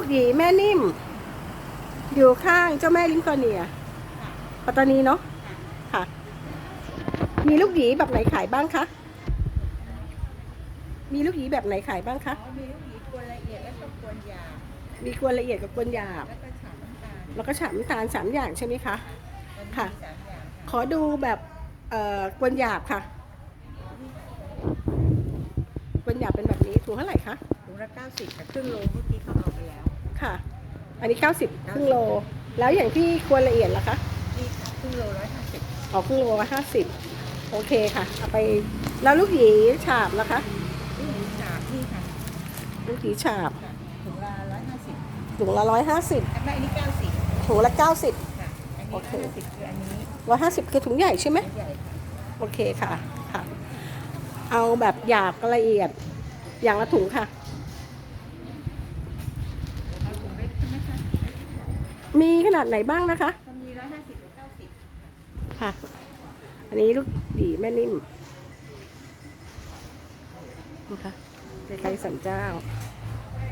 กหยีแม่นิ่ม อยู่ข้างเจ้าแม่ลิมคอเนียปัตตานีเนาะค่ะ มีลูกหยีแบบไหนขายบ้างคะมีลูกหยีแบบไหนขายบ้างคะอ๋อมีลูกหยีกวนละเอียดแล้วก็กวนหยาบมีกวนละเอียดกับกวนหยาบ แล้วก็ฉาบน้ำตาลแล้วก็ฉาบน้ำตาลสามอย่างใช่ไหมคะมันมีค่ะสามอย่างขอดูแบบเอ่อกวนหยาบค่ะกวนหยาบเป็นแบบนี้ถุงเท่าไหร่คะถุงละเก้าสิบแต่ครึ่งโลเมื่อกี้เขาเอาไปแล้ว ค่ะ อันนี้ 90ครึ่งโล แล้วอย่างที่กวนละเอียดล่ะคะนี่ค่ะครึ่งโลร้อยห้าสิบออกครึ่งโลห้าสิบโอเคค่ะเอาไปแล้วลูกหยีฉาบล่ะคะลูกหยีฉาบนี่ค่ะลูกหยีฉาบค่ะถุงละร้อยห้าสิบถุงละร้อยห้าสิบอันนี้อันนี้เก้าสิบถุงละเก้าสิบค่ะอันนี้โอเคห้าสิบคืออันนี้ร้อยห้าสิบคือถุงใหญ่ใช่ไหมใหญ่ค่ะโอเคค่ะค่ะ เอาแบบหยาบกับละเอียดอย่างละถุงค่ะ เอาถุงเล็กใช่ไหมคะ มีขนาดไหนบ้างนะคะมันมีร้อยห้าสิบกับเก้าสิบค่ะ อันนี้ลูกดีแม่นิ่มนะคะในไทยสันเจ้าค